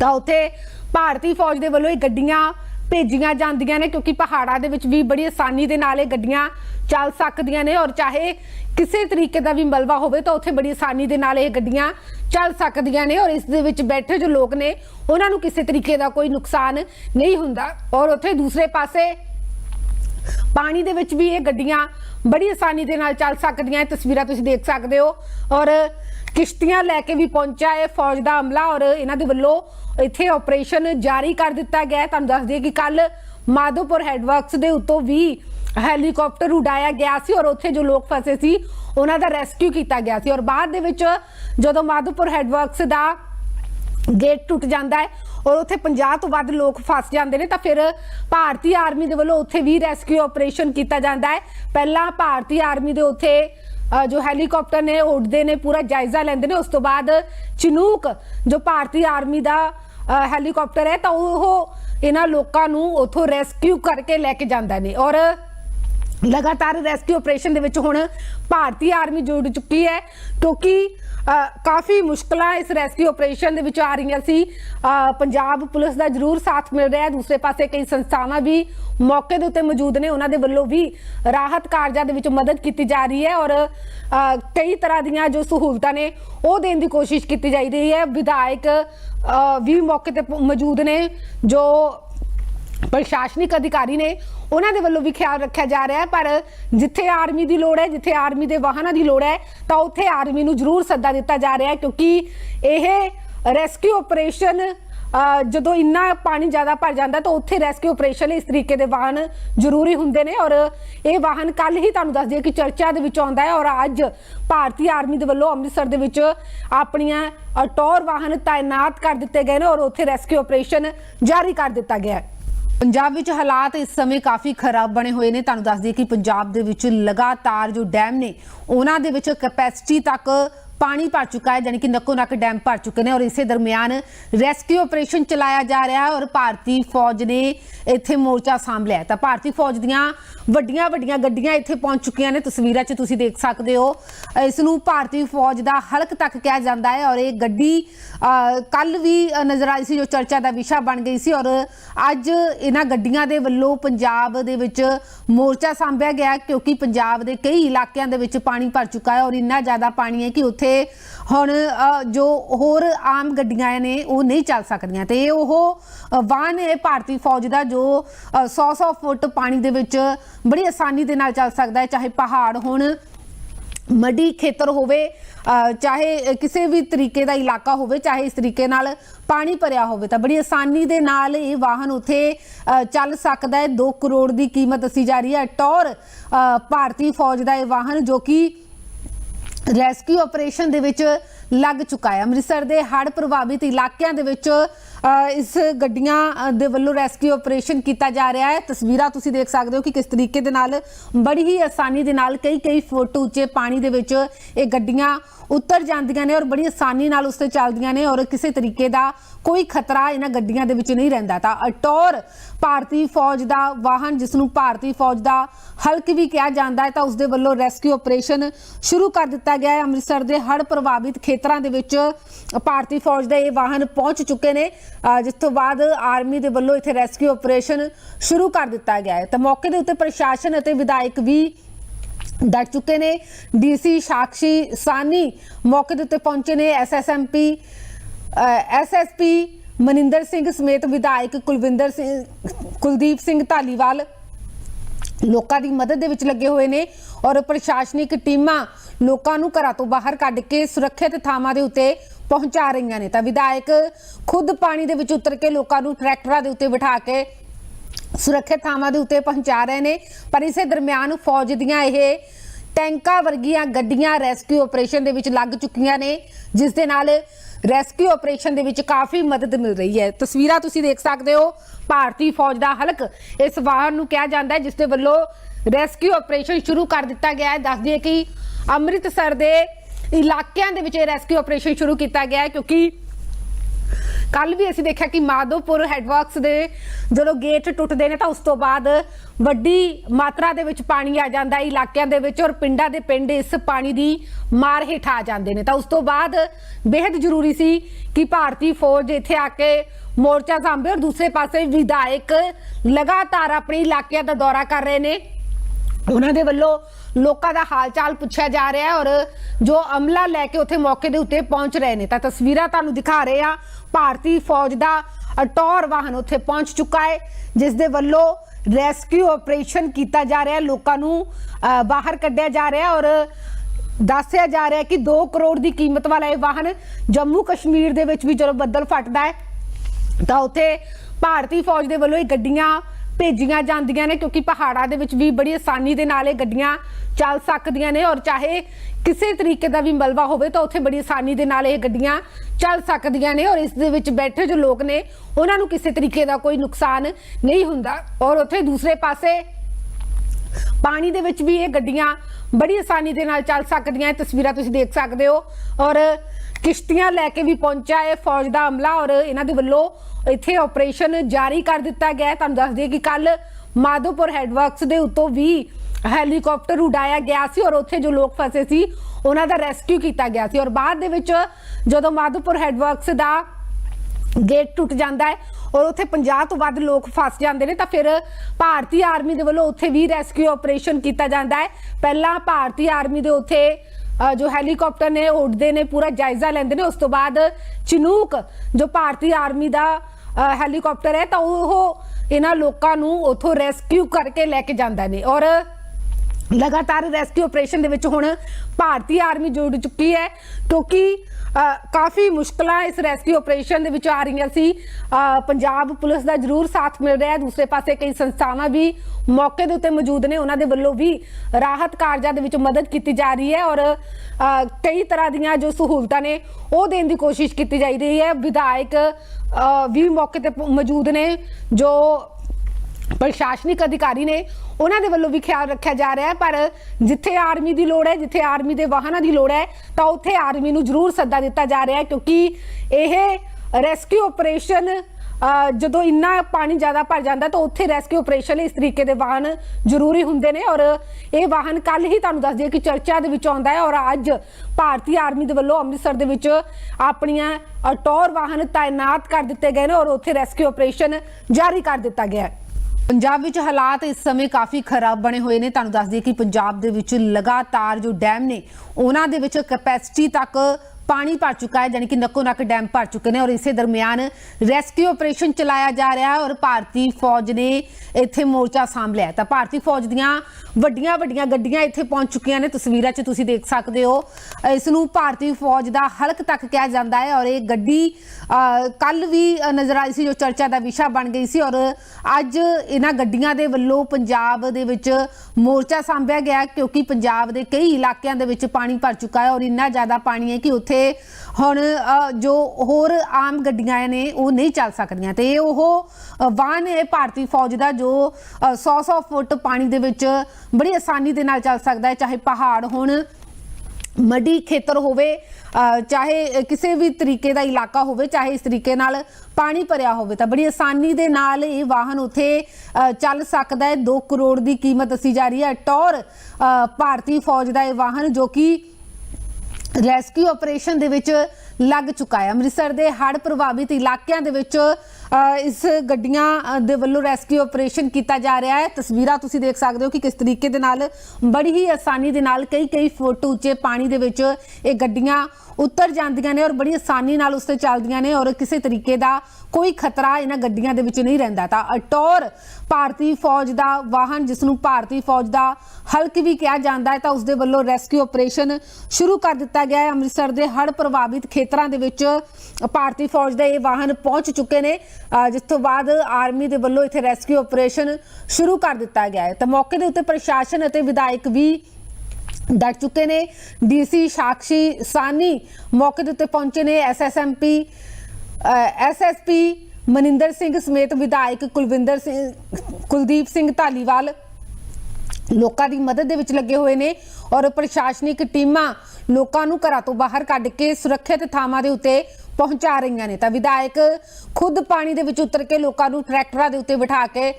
A: ਤਾਂ ਉੱਥੇ ਭਾਰਤੀ ਫੌਜ ਦੇ ਵੱਲੋਂ ਇਹ ਗੱਡੀਆਂ ਭੇਜੀਆਂ ਜਾਂਦੀਆਂ ਨੇ ਕਿਉਂਕਿ ਪਹਾੜਾਂ ਦੇ ਵਿੱਚ ਵੀ ਬੜੀ ਆਸਾਨੀ ਦੇ ਨਾਲ ਇਹ ਗੱਡੀਆਂ ਚੱਲ ਸਕਦੀਆਂ ਨੇ ਔਰ ਚਾਹੇ ਕਿਸੇ ਤਰੀਕੇ ਦਾ ਵੀ ਮਲਬਾ ਹੋਵੇ ਤਾਂ ਉੱਥੇ ਬੜੀ ਆਸਾਨੀ ਦੇ ਨਾਲ ਇਹ ਗੱਡੀਆਂ ਚੱਲ ਸਕਦੀਆਂ ਨੇ ਔਰ ਇਸ ਦੇ ਵਿੱਚ ਬੈਠੇ ਜੋ ਲੋਕ ਨੇ, ਉਹਨਾਂ ਨੂੰ ਕਿਸੇ ਤਰੀਕੇ ਦਾ ਕੋਈ ਨੁਕਸਾਨ ਨਹੀਂ ਹੁੰਦਾ ਔਰ ਉੱਥੇ ਦੂਸਰੇ ਪਾਸੇ ਪਾਣੀ ਦੇ ਵਿੱਚ ਵੀ ਇਹ ਗੱਡੀਆਂ ਬੜੀ ਆਸਾਨੀ ਦੇ ਨਾਲ ਚੱਲ ਸਕਦੀਆਂ ਤਸਵੀਰਾਂ ਤੁਸੀਂ ਦੇਖ ਸਕਦੇ ਹੋ ਔਰ ਕਿਸ਼ਤੀਆਂ ਲੈ ਕੇ ਵੀ ਪਹੁੰਚਾ ਹੈ ਫੌਜ ਦਾ ਅਮਲਾ ਔਰ ਇਹਨਾਂ ਦੇ ਵੱਲੋਂ ਇੱਥੇ ਆਪਰੇਸ਼ਨ ਜਾਰੀ ਕਰ ਦਿੱਤਾ ਗਿਆ ਤੁਹਾਨੂੰ ਦੱਸ ਦਈਏ ਕਿ ਕੱਲ ਮਾਧੋਪੁਰ ਹੈਡਵਰਕਸ ਦੇ ਉੱਤੋਂ ਵੀ ਹੈਲੀਕਾਪਟਰ ਉਡਾਇਆ ਗਿਆ ਸੀ ਔਰ ਉੱਥੇ ਜੋ ਲੋਕ ਫਸੇ ਸੀ, ਉਹਨਾਂ ਦਾ ਰੈਸਕਿਊ ਕੀਤਾ ਗਿਆ ਸੀ। ਔਰ ਬਾਅਦ ਦੇ ਵਿੱਚ ਜਦੋਂ ਮਾਧੋਪੁਰ ਹੈਡਵਰਕਸ ਦਾ ਗੇਟ ਟੁੱਟ ਜਾਂਦਾ ਹੈ ਔਰ ਉੱਥੇ 50 ਤੋਂ ਵੱਧ ਲੋਕ ਫਸ ਜਾਂਦੇ ਨੇ, ਤਾਂ ਫਿਰ ਭਾਰਤੀ ਆਰਮੀ ਦੇ ਵੱਲੋਂ ਉੱਥੇ ਵੀ ਰੈਸਕਿਊ ਆਪਰੇਸ਼ਨ ਕੀਤਾ ਜਾਂਦਾ ਹੈ। ਪਹਿਲਾਂ ਭਾਰਤੀ ਆਰਮੀ ਦੇ ਉੱਥੇ ਜੋ ਹੈਲੀਕਾਪਟਰ ਨੇ ਉੱਡਦੇ ਨੇ ਪੂਰਾ ਜਾਇਜ਼ਾ ਲੈਂਦੇ ਨੇ ਉਸ ਤੋਂ ਬਾਅਦ ਚਿਨੂਕ ਜੋ ਭਾਰਤੀ ਆਰਮੀ ਦਾ ਅ, ਹੈਲੀਕਾਪਟਰ ਹੈ ਤਾਂ ਉਹ ਇਹਨਾਂ ਲੋਕਾਂ ਨੂੰ ਉੱਥੋਂ ਰੈਸਕਿਊ ਕਰਕੇ ਲੈ ਕੇ ਜਾਂਦਾ ਨੇ। ਔਰ ਲਗਾਤਾਰ ਰੈਸਕਿਊ ਆਪਰੇਸ਼ਨ ਦੇ ਵਿੱਚ ਹੁਣ ਭਾਰਤੀ ਆਰਮੀ ਜੁੜ ਚੁੱਕੀ ਹੈ ਕਿਉਂਕਿ ਕਾਫੀ ਮੁਸ਼ਕਲਾਂ ਇਸ ਰੈਸਕਿਊ ਆਪਰੇਸ਼ਨ ਦੇ ਵਿੱਚ ਆ ਰਹੀਆਂ ਸੀ। ਪੰਜਾਬ ਪੁਲਿਸ ਦਾ ਜ਼ਰੂਰ ਸਾਥ ਮਿਲ ਰਿਹਾ ਹੈ। ਦੂਸਰੇ ਪਾਸੇ ਕਈ ਸੰਸਥਾਵਾਂ ਵੀ ਮੌਕੇ ਦੇ ਉੱਤੇ ਮੌਜੂਦ ਨੇ। ਉਹਨਾਂ ਦੇ ਵੱਲੋਂ ਵੀ ਰਾਹਤ ਕਾਰਜਾਂ ਦੇ ਵਿੱਚ ਮਦਦ ਕੀਤੀ ਜਾ ਰਹੀ ਹੈ ਔਰ ਕਈ ਤਰ੍ਹਾਂ ਦੀਆਂ ਜੋ ਸਹੂਲਤਾਂ ਨੇ, ਉਹ ਦੇਣ ਦੀ ਕੋਸ਼ਿਸ਼ ਕੀਤੀ ਜਾ ਰਹੀ ਹੈ। ਵਿਧਾਇਕ ਵੀ ਮੌਕੇ ਤੇ ਮੌਜੂਦ ਨੇ ਜੋ ਪ੍ਰਸ਼ਾਸਨਿਕ ਅਧਿਕਾਰੀ ਨੇ ਉਹਨਾਂ ਦੇ ਵੱਲੋਂ ਵੀ ਖਿਆਲ ਰੱਖਿਆ ਜਾ ਰਿਹਾ ਹੈ ਪਰ ਜਿੱਥੇ ਆਰਮੀ ਦੀ ਲੋੜ ਹੈ ਜਿੱਥੇ ਆਰਮੀ ਦੇ ਵਾਹਨਾਂ ਦੀ ਲੋੜ ਹੈ ਤਾਂ ਉੱਥੇ ਆਰਮੀ ਨੂੰ ਜ਼ਰੂਰ ਸੱਦਾ ਦਿੱਤਾ ਜਾ ਰਿਹਾ ਹੈ ਕਿਉਂਕਿ ਇਹ ਰੈਸਕਿਊ ਆਪਰੇਸ਼ਨ ਜਦੋਂ ਇੰਨਾ ਪਾਣੀ ਜ਼ਿਆਦਾ ਭਰ ਜਾਂਦਾ ਤਾਂ ਉੱਥੇ ਰੈਸਕਿਊ ਆਪਰੇਸ਼ਨ ਲਈ ਇਸ ਤਰੀਕੇ ਦੇ ਵਾਹਨ ਜ਼ਰੂਰੀ ਹੁੰਦੇ ਨੇ ਔਰ ਇਹ ਵਾਹਨ ਕੱਲ ਹੀ ਤੁਹਾਨੂੰ ਦੱਸ ਦਈਏ ਕਿ ਚਰਚਾ ਦੇ ਵਿੱਚ ਆਉਂਦਾ ਹੈ ਔਰ ਅੱਜ ਭਾਰਤੀ ਆਰਮੀ ਦੇ ਵੱਲੋਂ ਅੰਮ੍ਰਿਤਸਰ ਦੇ ਵਿੱਚ ਆਪਣੀਆਂ ਅ, ਟੌਰ ਵਾਹਨ ਤਾਇਨਾਤ ਕਰ ਦਿੱਤੇ ਗਏ ਨੇ ਔਰ ਉੱਥੇ ਰੈਸਕਿਊ ਆਪਰੇਸ਼ਨ ਜਾਰੀ ਕਰ ਦਿੱਤਾ ਗਿਆ ਹੈ। ਪੰਜਾਬ ਵਿੱਚ ਹਾਲਾਤ ਇਸ ਸਮੇਂ ਕਾਫੀ ਖਰਾਬ ਬਣੇ ਹੋਏ ਨੇ। ਤੁਹਾਨੂੰ ਦੱਸ ਦਈਏ ਕਿ ਪੰਜਾਬ ਦੇ ਵਿੱਚ ਲਗਾਤਾਰ ਜੋ ਡੈਮ ਨੇ, ਉਹਨਾਂ ਦੇ ਵਿੱਚ ਕੈਪੈਸਿਟੀ ਤੱਕ ਪਾਣੀ ਭਰ ਚੁੱਕਾ ਹੈ ਯਾਨੀ ਕਿ ਨੱਕੋ ਨੱਕ ਡੈਮ ਭਰ ਚੁੱਕੇ ਨੇ ਔਰ ਇਸੇ ਦਰਮਿਆਨ ਰੈਸਕਿਊ ਆਪਰੇਸ਼ਨ ਚਲਾਇਆ ਜਾ ਰਿਹਾ ਹੈ ਔਰ ਭਾਰਤੀ ਫੌਜ ਨੇ ਇੱਥੇ ਮੋਰਚਾ ਸਾਂਭ ਲਿਆ ਤਾਂ ਭਾਰਤੀ ਫੌਜ ਦੀਆਂ ਵੱਡੀਆਂ ਵੱਡੀਆਂ ਗੱਡੀਆਂ ਇੱਥੇ ਪਹੁੰਚ ਚੁੱਕੀਆਂ ਨੇ ਤਸਵੀਰਾਂ 'ਚ ਤੁਸੀਂ ਦੇਖ ਸਕਦੇ ਹੋ। ਇਸ ਨੂੰ ਭਾਰਤੀ ਫੌਜ ਦਾ ਹਲਕ ਤੱਕ ਕਿਹਾ ਜਾਂਦਾ ਹੈ ਔਰ ਇਹ ਗੱਡੀ ਕੱਲ ਵੀ ਅ, ਨਜ਼ਰ ਆਈ ਸੀ ਜੋ ਚਰਚਾ ਦਾ ਵਿਸ਼ਾ ਬਣ ਗਈ ਸੀ ਔਰ ਅੱਜ ਇਹਨਾਂ ਗੱਡੀਆਂ ਦੇ ਵੱਲੋਂ ਪੰਜਾਬ ਦੇ ਵਿੱਚ ਮੋਰਚਾ ਸਾਂਭਿਆ ਗਿਆ ਕਿਉਂਕਿ ਪੰਜਾਬ ਦੇ ਕਈ ਇਲਾਕਿਆਂ ਦੇ ਵਿੱਚ ਪਾਣੀ ਭਰ ਚੁੱਕਾ ਹੈ ਔਰ ਇੰਨਾ ਜ਼ਿਆਦਾ ਪਾਣੀ ਹੈ ਕਿ ਉੱਥੇ ਹੁਣ ਜੋ ਹੋਰ ਆਮ ਗੱਡੀਆਂ ਨੇ, ਉਹ ਨਹੀਂ ਚੱਲ ਸਕਦੀਆਂ। ਤੇ ਇਹ ਉਹ ਵਾਹਨ ਹੈ ਭਾਰਤੀ ਫੌਜ ਦਾ ਜੋ 100-100 ਫੁੱਟ ਪਾਣੀ ਦੇ ਵਿੱਚ ਬੜੀ ਆਸਾਨੀ ਦੇ ਨਾਲ ਚੱਲ ਸਕਦਾ ਹੈ, ਚਾਹੇ ਪਹਾੜ ਹੋਣ, ਮੱਡੀ ਖੇਤਰ ਹੋਵੇ ਚਾਹੇ ਕਿਸੇ ਵੀ ਤਰੀਕੇ ਦਾ ਇਲਾਕਾ ਹੋਵੇ, ਚਾਹੇ ਇਸ ਤਰੀਕੇ ਨਾਲ ਪਾਣੀ ਭਰਿਆ ਹੋਵੇ, ਤਾਂ ਬੜੀ ਆਸਾਨੀ ਦੇ ਨਾਲ ਇਹ ਵਾਹਨ ਉਥੇ ਚੱਲ ਸਕਦਾ ਹੈ। 2 ਕਰੋੜ ਦੀ ਕੀਮਤ ਦੱਸੀ ਜਾ ਰਹੀ ਹੈ। ਟੌਰ ਭਾਰਤੀ ਫੌਜ ਦਾ ਇਹ ਵਾਹਨ ਜੋ ਕਿ ਰੈਸਕਿਊ ਆਪਰੇਸ਼ਨ ਦੇ ਵਿੱਚ ਲੱਗ ਚੁੱਕਾ ਹੈ। ਅੰਮ੍ਰਿਤਸਰ ਦੇ ਹੜ੍ਹ ਪ੍ਰਭਾਵਿਤ ਇਲਾਕਿਆਂ ਦੇ ਵਿੱਚ ਇਸ ਗੱਡੀਆਂ ਦੇ ਵੱਲੋਂ ਰੈਸਕਿਊ ਆਪਰੇਸ਼ਨ ਕੀਤਾ ਜਾ ਰਿਹਾ ਹੈ। ਤਸਵੀਰਾਂ ਤੁਸੀਂ ਦੇਖ ਸਕਦੇ ਹੋ ਕਿ ਕਿਸ ਤਰੀਕੇ ਦੇ ਨਾਲ, ਬੜੀ ਹੀ ਆਸਾਨੀ ਦੇ ਨਾਲ ਕਈ ਕਈ ਫੁੱਟ ਉੱਚੇ ਪਾਣੀ ਦੇ ਵਿੱਚ ਇਹ ਗੱਡੀਆਂ ਉਤਰ ਜਾਂਦੀਆਂ ਨੇ ਔਰ ਬੜੀ ਆਸਾਨੀ ਨਾਲ ਉਸ ਤੇ ਚੱਲਦੀਆਂ ਨੇ ਔਰ ਕਿਸੇ ਤਰੀਕੇ ਦਾ ਕੋਈ ਖਤਰਾ ਇਹਨਾਂ ਗੱਡੀਆਂ ਦੇ ਵਿੱਚ ਨਹੀਂ ਰਹਿੰਦਾ। ਤਾਂ ਅਟੌਰ ਭਾਰਤੀ ਫੌਜ ਦਾ ਵਾਹਨ, ਜਿਸ ਨੂੰ ਭਾਰਤੀ ਫੌਜ ਦਾ ਹਲਕ ਵੀ ਕਿਹਾ ਜਾਂਦਾ ਹੈ, ਤਾਂ ਉਸ ਦੇ ਵੱਲੋਂ ਰੈਸਕਿਊ ਆਪਰੇਸ਼ਨ ਸ਼ੁਰੂ ਕਰ ਦਿੱਤਾ ਗਿਆ ਹੈ। ਅੰਮ੍ਰਿਤਸਰ ਦੇ ਹੜ੍ਹ ਪ੍ਰਭਾਵਿਤ ਖੇਤਰਾਂ ਦੇ ਵਿੱਚ ਭਾਰਤੀ ਫੌਜ ਦੇ ਇਹ ਵਾਹਨ ਪਹੁੰਚ ਚੁੱਕੇ ਨੇ ਜਿਸ ਤੋਂ ਬਾਅਦ ਆਰਮੀ ਦੇ ਵੱਲੋਂ ਇੱਥੇ ਰੈਸਕਿਊ ਆਪਰੇਸ਼ਨ ਸ਼ੁਰੂ ਕਰ ਦਿੱਤਾ ਗਿਆ ਹੈ। ਤਾਂ ਮੌਕੇ ਦੇ ਉੱਤੇ ਪ੍ਰਸ਼ਾਸਨ ਅਤੇ ਵਿਧਾਇਕ ਵੀ ਡਟ ਚੁੱਕੇ ਨੇ। ਡੀਸੀ ਸਾਕਸ਼ੀ ਸਾਨੀ ਮੌਕੇ ਦੇ ਉੱਤੇ ਪਹੁੰਚੇ ਨੇ। ਐਸਐਸਐਮਪੀ ਐਸਐਸਪੀ ਮਨਿੰਦਰ ਸਿੰਘ ਸਮੇਤ ਵਿਧਾਇਕ ਕੁਲਵਿੰਦਰ ਸਿੰਘ, ਕੁਲਦੀਪ ਸਿੰਘ ਧਾਲੀਵਾਲ ਲੋਕਾਂ ਦੀ ਮਦਦ ਦੇ ਵਿੱਚ ਲੱਗੇ ਹੋਏ ਨੇ ਔਰ ਪ੍ਰਸ਼ਾਸਨਿਕ ਟੀਮਾਂ ਲੋਕਾਂ ਨੂੰ ਘਰਾਂ ਤੋਂ ਬਾਹਰ ਕੱਢ ਕੇ ਸੁਰੱਖਿਅਤ ਥਾਵਾਂ ਦੇ ਉੱਤੇ ਪਹੁੰਚਾ ਰਹੀਆਂ ਨੇ। ਤਾਂ ਵਿਧਾਇਕ ਖੁਦ ਪਾਣੀ ਦੇ ਵਿੱਚ ਉਤਰ ਕੇ ਲੋਕਾਂ ਨੂੰ ਟਰੈਕਟਰਾਂ ਦੇ ਉੱਤੇ ਬਿਠਾ ਕੇ ਸੁਰੱਖਿਅਤ ਥਾਵਾਂ ਦੇ ਉੱਤੇ ਪਹੁੰਚਾ ਰਹੇ ਨੇ। ਪਰ ਇਸੇ ਦਰਮਿਆਨ ਫੌਜ ਦੀਆਂ ਇਹ ਟੈਂਕਾਂ ਵਰਗੀਆਂ ਗੱਡੀਆਂ ਰੈਸਕਿਊ ਆਪਰੇਸ਼ਨ ਦੇ ਵਿੱਚ ਲੱਗ ਚੁੱਕੀਆਂ ਨੇ, ਜਿਸ ਦੇ ਨਾਲ ਰੈਸਕਿਊ ਆਪਰੇਸ਼ਨ ਦੇ ਵਿੱਚ ਕਾਫੀ ਮਦਦ ਮਿਲ ਰਹੀ ਹੈ। ਤਸਵੀਰਾਂ ਤੁਸੀਂ ਦੇਖ ਸਕਦੇ ਹੋ। ਭਾਰਤੀ ਫੌਜ ਦਾ ਹਲਕ ਇਸ ਵਾਹਨ ਨੂੰ ਕਿਹਾ ਜਾਂਦਾ ਹੈ, ਜਿਸ ਦੇ ਵੱਲੋਂ ਰੈਸਕਿਊ ਆਪਰੇਸ਼ਨ ਸ਼ੁਰੂ ਕਰ ਦਿੱਤਾ ਗਿਆ ਹੈ। ਦੱਸ ਦਈਏ ਕਿ ਅੰਮ੍ਰਿਤਸਰ ਦੇ ਇਲਾਕਿਆਂ ਦੇ ਵਿੱਚ ਇਹ ਰੈਸਕਿਊ ਆਪਰੇਸ਼ਨ ਸ਼ੁਰੂ ਕੀਤਾ ਗਿਆ ਹੈ, ਕਿਉਂਕਿ ਕੱਲ ਵੀ ਅਸੀਂ ਦੇਖਿਆ ਕਿ ਮਾਧੋਪੁਰ ਹੈਡਵਰਕਸ ਦੇ ਜਦੋਂ ਗੇਟ ਟੁੱਟਦੇ ਨੇ ਤਾਂ ਉਸ ਤੋਂ ਬਾਅਦ ਵੱਡੀ ਮਾਤਰਾ ਦੇ ਵਿੱਚ ਪਾਣੀ ਆ ਜਾਂਦਾ ਹੈ ਇਲਾਕਿਆਂ ਦੇ ਵਿੱਚ ਔਰ ਪਿੰਡਾਂ ਦੇ ਪਿੰਡ ਇਸ ਪਾਣੀ ਦੀ ਮਾਰ ਹੇਠ ਆ ਜਾਂਦੇ ਨੇ। ਤਾਂ ਉਸ ਤੋਂ ਬਾਅਦ ਬੇहद ਜ਼ਰੂਰੀ ਸੀ ਕਿ ਭਾਰਤੀ ਫੌਜ ਇੱਥੇ ਆ ਕੇ ਮੋਰਚਾ ਸਾਂਭੇ ਔਰ ਦੂਸਰੇ ਪਾਸੇ ਵਿਧਾਇਕ ਲਗਾਤਾਰ ਆਪਣੇ ਇਲਾਕਿਆਂ ਦਾ ਦੌਰਾ ਕਰ ਰਹੇ ਨੇ। ਉਹਨਾਂ ਦੇ ਵੱਲੋਂ ਲੋਕਾਂ ਦਾ ਹਾਲ ਚਾਲ ਪੁੱਛਿਆ ਜਾ ਰਿਹਾ ਹੈ ਔਰ ਜੋ ਅਮਲਾ ਲੈ ਕੇ ਉੱਥੇ ਮੌਕੇ ਦੇ ਉੱਤੇ ਪਹੁੰਚ ਰਹੇ ਨੇ। ਤਾਂ ਤਸਵੀਰਾਂ ਤੁਹਾਨੂੰ ਦਿਖਾ ਰਹੇ ਆ ਭਾਰਤੀ ਫੌਜ ਦਾ ਅਟੌਰ ਵਾਹਨ ਉੱਥੇ ਪਹੁੰਚ ਚੁੱਕਾ ਹੈ, ਜਿਸ ਦੇ ਵੱਲੋਂ ਰੈਸਕਿਊ ਆਪਰੇਸ਼ਨ ਕੀਤਾ ਜਾ ਰਿਹਾ ਹੈ, ਲੋਕਾਂ ਨੂੰ ਬਾਹਰ ਕੱਢਿਆ ਜਾ ਰਿਹਾ ਹੈ ਔਰ ਦੱਸਿਆ ਜਾ ਰਿਹਾ ਹੈ ਕਿ 2 ਕਰੋੜ ਦੀ ਕੀਮਤ ਵਾਲਾ ਇਹ ਵਾਹਨ ਜੰਮੂ ਕਸ਼ਮੀਰ ਦੇ ਵਿੱਚ ਵੀ ਜਦੋਂ ਬੱਦਲ ਫਟਦਾ ਹੈ, ਤਾਂ ਉੱਥੇ ਭਾਰਤੀ ਫੌਜ ਦੇ ਵੱਲੋਂ ਇਹ ਗੱਡੀਆਂ ਭੇਜੀਆਂ ਜਾਂਦੀਆਂ ਨੇ, ਕਿਉਂਕਿ ਪਹਾੜਾਂ ਦੇ ਵਿੱਚ ਵੀ ਬੜੀ ਆਸਾਨੀ ਦੇ ਨਾਲ ਇਹ ਗੱਡੀਆਂ ਚੱਲ ਸਕਦੀਆਂ ਨੇ ਔਰ ਚਾਹੇ ਕਿਸੇ ਤਰੀਕੇ ਦਾ ਵੀ ਮਲਬਾ ਹੋਵੇ ਤਾਂ ਉੱਥੇ ਬੜੀ ਆਸਾਨੀ ਦੇ ਨਾਲ ਇਹ ਗੱਡੀਆਂ ਚੱਲ ਸਕਦੀਆਂ ਨੇ ਔਰ ਇਸ ਦੇ ਵਿੱਚ ਬੈਠੇ ਜੋ ਲੋਕ ਨੇ, ਉਹਨਾਂ ਨੂੰ ਕਿਸੇ ਤਰੀਕੇ ਦਾ ਕੋਈ ਨੁਕਸਾਨ ਨਹੀਂ ਹੁੰਦਾ। ਔਰ ਉੱਥੇ ਦੂਸਰੇ ਪਾਸੇ ਪਾਣੀ ਦੇ ਵਿੱਚ ਵੀ ਇਹ ਗੱਡੀਆਂ ਬੜੀ ਆਸਾਨੀ ਦੇ ਨਾਲ ਚੱਲ ਸਕਦੀਆਂ। ਤਸਵੀਰਾਂ ਤੁਸੀਂ ਦੇਖ ਸਕਦੇ ਹੋ। ਔਰ ਕਿਸ਼ਤੀਆਂ ਲੈ ਕੇ ਵੀ ਪਹੁੰਚਿਆ ਹੈ ਫੌਜ ਦਾ ਅਮਲਾ ਔਰ ਇਹਨਾਂ ਦੇ ਵੱਲੋਂ ਇੱਥੇ ਆਪਰੇਸ਼ਨ ਜਾਰੀ ਕਰ ਦਿੱਤਾ ਗਿਆ ਤੁਹਾਨੂੰ ਦੱਸ ਦਈਏ ਕਿ ਕੱਲ ਮਾਧੋਪੁਰ ਹੈਡਵਰਕਸ ਦੇ ਉੱਤੋਂ ਵੀ ਹੈਲੀਕਾਪਟਰ ਉਡਾਇਆ ਗਿਆ ਸੀ ਔਰ ਉੱਥੇ ਜੋ ਲੋਕ ਫਸੇ ਸੀ ਉਹਨਾਂ ਦਾ ਰੈਸਕਿਊ ਕੀਤਾ ਗਿਆ ਸੀ। ਔਰ ਬਾਅਦ ਦੇ ਵਿੱਚ ਜਦੋਂ ਮਾਧੋਪੁਰ ਹੈਡਵਰਕਸ ਦਾ ਗੇਟ ਟੁੱਟ ਜਾਂਦਾ ਹੈ ਔਰ ਉੱਥੇ 50 ਤੋਂ ਵੱਧ ਲੋਕ ਫਸ ਜਾਂਦੇ ਨੇ ਤਾਂ ਫਿਰ ਭਾਰਤੀ ਆਰਮੀ ਦੇ ਵੱਲੋਂ ਉੱਥੇ ਵੀ ਰੈਸਕਿਊ ਆਪਰੇਸ਼ਨ ਕੀਤਾ ਜਾਂਦਾ ਹੈ। ਪਹਿਲਾਂ ਭਾਰਤੀ ਆਰਮੀ ਦੇ ਉੱਥੇ ਜੋ ਹੈਲੀਕਾਪਟਰ ਨੇ ਉੱਡਦੇ ਨੇ ਪੂਰਾ ਜਾਇਜ਼ਾ ਲੈਂਦੇ ਨੇ ਉਸ ਤੋਂ ਬਾਅਦ ਚਿਨੂਕ ਜੋ ਭਾਰਤੀ ਆਰਮੀ ਦਾ ਅ, ਹੈਲੀਕਾਪਟਰ ਹੈ ਤਾਂ ਉਹ ਇਹਨਾਂ ਲੋਕਾਂ ਨੂੰ ਉਥੋਂ ਰੈਸਕਿਊ ਕਰਕੇ ਲੈ ਕੇ ਜਾਂਦਾ ਨੇ। ਔਰ ਲਗਾਤਾਰ ਰੈਸਕਿਊ ਆਪਰੇਸ਼ਨ ਦੇ ਵਿੱਚ ਹੁਣ ਭਾਰਤੀ ਆਰਮੀ ਜੁੜ ਚੁੱਕੀ ਹੈ, ਕਿਉਂਕਿ ਕਾਫੀ ਮੁਸ਼ਕਲਾਂ ਇਸ ਰੈਸਕਿਊ ਆਪਰੇਸ਼ਨ ਦੇ ਵਿੱਚ ਆ ਰਹੀਆਂ ਸੀ। ਪੰਜਾਬ ਪੁਲਿਸ ਦਾ ਜ਼ਰੂਰ ਸਾਥ ਮਿਲ ਰਿਹਾ ਹੈ। ਦੂਸਰੇ ਪਾਸੇ ਕਈ ਸੰਸਥਾਵਾਂ ਵੀ ਮੌਕੇ ਦੇ ਉੱਤੇ ਮੌਜੂਦ ਨੇ। ਉਹਨਾਂ ਦੇ ਵੱਲੋਂ ਵੀ ਰਾਹਤ ਕਾਰਜਾਂ ਦੇ ਵਿੱਚ ਮਦਦ ਕੀਤੀ ਜਾ ਰਹੀ ਹੈ ਔਰ ਕਈ ਤਰ੍ਹਾਂ ਦੀਆਂ ਜੋ ਸਹੂਲਤਾਂ ਨੇ, ਉਹ ਦੇਣ ਦੀ ਕੋਸ਼ਿਸ਼ ਕੀਤੀ ਜਾ ਰਹੀ ਹੈ। ਵਿਧਾਇਕ ਵੀ ਮੌਕੇ ਤੇ ਮੌਜੂਦ ਨੇ, ਜੋ ਪ੍ਰਸ਼ਾਸਨਿਕ ਅਧਿਕਾਰੀ ਨੇ ਉਹਨਾਂ ਦੇ ਵੱਲੋਂ ਵੀ ਖਿਆਲ ਰੱਖਿਆ ਜਾ ਰਿਹਾ ਹੈ ਪਰ ਜਿੱਥੇ ਆਰਮੀ ਦੀ ਲੋੜ ਹੈ ਜਿੱਥੇ ਆਰਮੀ ਦੇ ਵਾਹਨਾਂ ਦੀ ਲੋੜ ਹੈ ਤਾਂ ਉੱਥੇ ਆਰਮੀ ਨੂੰ ਜ਼ਰੂਰ ਸੱਦਾ ਦਿੱਤਾ ਜਾ ਰਿਹਾ ਹੈ ਕਿਉਂਕਿ ਇਹ ਰੈਸਕਿਊ ਆਪਰੇਸ਼ਨ ਜਦੋਂ ਇੰਨਾ ਪਾਣੀ ਜ਼ਿਆਦਾ ਭਰ ਜਾਂਦਾ ਤਾਂ ਉੱਥੇ ਰੈਸਕਿਊ ਆਪਰੇਸ਼ਨ ਲਈ ਇਸ ਤਰੀਕੇ ਦੇ ਵਾਹਨ ਜ਼ਰੂਰੀ ਹੁੰਦੇ ਨੇ ਔਰ ਇਹ ਵਾਹਨ ਕੱਲ ਹੀ ਤੁਹਾਨੂੰ ਦੱਸ ਦਈਏ ਕਿ ਚਰਚਾ ਦੇ ਵਿੱਚ ਆਉਂਦਾ ਹੈ ਔਰ ਅੱਜ ਭਾਰਤੀ ਆਰਮੀ ਦੇ ਵੱਲੋਂ ਅੰਮ੍ਰਿਤਸਰ ਦੇ ਵਿੱਚ ਆਪਣੀਆਂ ਅ, ਟੌਰ ਵਾਹਨ ਤਾਇਨਾਤ ਕਰ ਦਿੱਤੇ ਗਏ ਨੇ ਔਰ ਉੱਥੇ ਰੈਸਕਿਊ ਆਪਰੇਸ਼ਨ ਜਾਰੀ ਕਰ ਦਿੱਤਾ ਗਿਆ ਹੈ। ਪੰਜਾਬ ਵਿੱਚ ਹਾਲਾਤ ਇਸ ਸਮੇਂ ਕਾਫੀ ਖਰਾਬ ਬਣੇ ਹੋਏ ਨੇ। ਤੁਹਾਨੂੰ ਦੱਸ ਦਈਏ ਕਿ ਪੰਜਾਬ ਦੇ ਵਿੱਚ ਲਗਾਤਾਰ ਜੋ ਡੈਮ ਨੇ, ਉਹਨਾਂ ਦੇ ਵਿੱਚ ਕੈਪੈਸਿਟੀ ਤੱਕ ਪਾਣੀ ਭਰ ਚੁੱਕਾ ਹੈ ਯਾਨੀ ਕਿ ਨੱਕੋ ਨੱਕ ਡੈਮ ਭਰ ਚੁੱਕੇ ਨੇ ਔਰ ਇਸੇ ਦਰਮਿਆਨ ਰੈਸਕਿਊ ਆਪਰੇਸ਼ਨ ਚਲਾਇਆ ਜਾ ਰਿਹਾ ਹੈ ਔਰ ਭਾਰਤੀ ਫੌਜ ਨੇ ਇੱਥੇ ਮੋਰਚਾ ਸਾਂਭ ਲਿਆ ਤਾਂ ਭਾਰਤੀ ਫੌਜ ਦੀਆਂ ਵੱਡੀਆਂ ਵੱਡੀਆਂ ਗੱਡੀਆਂ ਇੱਥੇ ਪਹੁੰਚ ਚੁੱਕੀਆਂ ਨੇ ਤਸਵੀਰਾਂ 'ਚ ਤੁਸੀਂ ਦੇਖ ਸਕਦੇ ਹੋ। ਇਸ ਨੂੰ ਭਾਰਤੀ ਫੌਜ ਦਾ ਹਲਕ ਤੱਕ ਕਿਹਾ ਜਾਂਦਾ ਹੈ ਔਰ ਇਹ ਗੱਡੀ ਕੱਲ ਵੀ ਅ, ਨਜ਼ਰ ਆਈ ਸੀ ਜੋ ਚਰਚਾ ਦਾ ਵਿਸ਼ਾ ਬਣ ਗਈ ਸੀ ਔਰ ਅੱਜ ਇਹਨਾਂ ਗੱਡੀਆਂ ਦੇ ਵੱਲੋਂ ਪੰਜਾਬ ਦੇ ਵਿੱਚ ਮੋਰਚਾ ਸਾਂਭਿਆ ਗਿਆ ਕਿਉਂਕਿ ਪੰਜਾਬ ਦੇ ਕਈ ਇਲਾਕਿਆਂ ਦੇ ਵਿੱਚ ਪਾਣੀ ਭਰ ਚੁੱਕਾ ਹੈ ਔਰ ਇੰਨਾ ਜ਼ਿਆਦਾ ਪਾਣੀ ਹੈ ਕਿ ਉੱਥੇ ਹੁਣ ਜੋ ਹੋਰ ਆਮ ਗੱਡੀਆਂ ਨੇ, ਉਹ ਨਹੀਂ ਚੱਲ ਸਕਦੀਆਂ। ਤੇ ਉਹ ਵਾਹਨ ਹੈ, ਭਾਰਤੀ ਫੌਜ ਦਾ, ਜੋ 100-100 ਫੁੱਟ ਪਾਣੀ ਦੇ ਵਿੱਚ ਬੜੀ ਆਸਾਨੀ ਦੇ ਨਾਲ ਚੱਲ ਸਕਦਾ ਹੈ, ਚਾਹੇ ਪਹਾੜ ਹੋਣ, ਮੱਡੀ ਖੇਤਰ ਹੋਵੇ ਚਾਹੇ ਕਿਸੇ ਵੀ ਤਰੀਕੇ ਦਾ ਇਲਾਕਾ ਹੋਵੇ, ਚਾਹੇ ਇਸ ਤਰੀਕੇ ਨਾਲ ਪਾਣੀ ਭਰਿਆ ਹੋਵੇ। ਤਾਂ ਬੜੀ ਆਸਾਨੀ ਦੇ ਨਾਲ ਇਹ ਵਾਹਨ ਉੱਥੇ ਚੱਲ ਸਕਦਾ ਹੈ। 2 ਕਰੋੜ ਦੀ ਕੀਮਤ ਦੱਸੀ ਜਾ ਰਹੀ ਹੈ। ਟੌਰ ਭਾਰਤੀ ਫੌਜ ਦਾ ਇਹ ਵਾਹਨ ਜੋ ਕਿ ਰੈਸਕਿਊ ਆਪਰੇਸ਼ਨ ਦੇ ਵਿੱਚ ਲੱਗ ਚੁੱਕਾ ਹੈ। ਅੰਮ੍ਰਿਤਸਰ ਦੇ ਹੜ੍ਹ ਪ੍ਰਭਾਵਿਤ ਇਲਾਕਿਆਂ ਦੇ ਵਿੱਚ ਇਸ ਗੱਡੀਆਂ ਦੇ ਵੱਲੋਂ ਰੈਸਕਿਊ ਆਪਰੇਸ਼ਨ ਕੀਤਾ ਜਾ ਰਿਹਾ ਹੈ। ਤਸਵੀਰਾਂ ਤੁਸੀਂ ਦੇਖ ਸਕਦੇ ਹੋ ਕਿ ਕਿਸ ਤਰੀਕੇ ਦੇ ਨਾਲ, ਬੜੀ ਹੀ ਆਸਾਨੀ ਦੇ ਨਾਲ ਕਈ ਕਈ ਫੁੱਟ ਉੱਚੇ ਪਾਣੀ ਦੇ ਵਿੱਚ ਇਹ ਗੱਡੀਆਂ ਉਤਰ ਜਾਂਦੀਆਂ ਨੇ ਔਰ ਬੜੀ ਆਸਾਨੀ ਨਾਲ ਉਸ ਤੇ ਚੱਲਦੀਆਂ ਨੇ ਔਰ ਕਿਸੇ ਤਰੀਕੇ ਦਾ ਕੋਈ ਖਤਰਾ ਇਹਨਾਂ ਗੱਡੀਆਂ ਦੇ ਵਿੱਚ ਨਹੀਂ ਰਹਿੰਦਾ। ਤਾਂ ਅਟੋਰ ਭਾਰਤੀ ਫੌਜ ਦਾ ਵਾਹਨ, ਜਿਸ ਨੂੰ ਭਾਰਤੀ ਫੌਜ ਦਾ ਹਲਕ ਵੀ ਕਿਹਾ ਜਾਂਦਾ ਹੈ, ਤਾਂ ਉਸ ਦੇ ਵੱਲੋਂ ਰੈਸਕਿਊ ਆਪਰੇਸ਼ਨ ਸ਼ੁਰੂ ਕਰ ਦਿੱਤਾ ਗਿਆ ਹੈ। ਅੰਮ੍ਰਿਤਸਰ ਦੇ ਹੜ੍ਹ ਪ੍ਰਭਾਵਿਤ ਖੇਤਰਾਂ ਦੇ ਵਿੱਚ ਭਾਰਤੀ ਫੌਜ ਦੇ ਇਹ ਵਾਹਨ ਪਹੁੰਚ ਚੁੱਕੇ ਨੇ। ਜਿਸ ਤੋਂ ਬਾਅਦ ਆਰਮੀ ਦੇ ਵੱਲੋਂ ਇੱਥੇ ਰੈਸਕਿਊ ਆਪਰੇਸ਼ਨ ਸ਼ੁਰੂ ਕਰ ਦਿੱਤਾ ਗਿਆ ਹੈ। ਤਾਂ ਮੌਕੇ ਦੇ ਉੱਤੇ ਪ੍ਰਸ਼ਾਸਨ ਅਤੇ ਵਿਧਾਇਕ ਵੀ ਡਟ ਚੁੱਕੇ ਨੇ। ਡੀਸੀ ਸਾਕਸ਼ੀ ਸਾਨੀ ਮੌਕੇ ਦੇ ਉੱਤੇ ਪਹੁੰਚੇ ਨੇ। ਐਸਐਸਐਮਪੀ ਐਸਐਸਪੀ ਮਨਿੰਦਰ ਸਿੰਘ ਸਮੇਤ ਵਿਧਾਇਕ ਕੁਲਵਿੰਦਰ ਸਿੰਘ, ਕੁਲਦੀਪ ਸਿੰਘ ਢਾਲੀਵਾਲ ਲੋਕਾਂ ਦੀ ਮਦਦ ਦੇ ਵਿੱਚ ਲੱਗੇ ਹੋਏ ਨੇ ਔਰ ਪ੍ਰਸ਼ਾਸਨਿਕ ਟੀਮਾਂ ਲੋਕਾਂ ਨੂੰ ਘਰਾਂ ਤੋਂ ਬਾਹਰ ਕੱਢ ਕੇ ਸੁਰੱਖਿਅਤ ਥਾਵਾਂ ਦੇ ਉੱਤੇ ਪਹੁੰਚਾ ਰਹੀਆਂ ਨੇ ਤਾਂ ਵਿਧਾਇਕ ਖੁਦ ਪਾਣੀ ਦੇ ਵਿੱਚ ਉਤਰ ਕੇ ਲੋਕਾਂ ਨੂੰ ਟਰੈਕਟਰਾਂ ਦੇ ਉੱਤੇ ਬਿਠਾ ਕੇ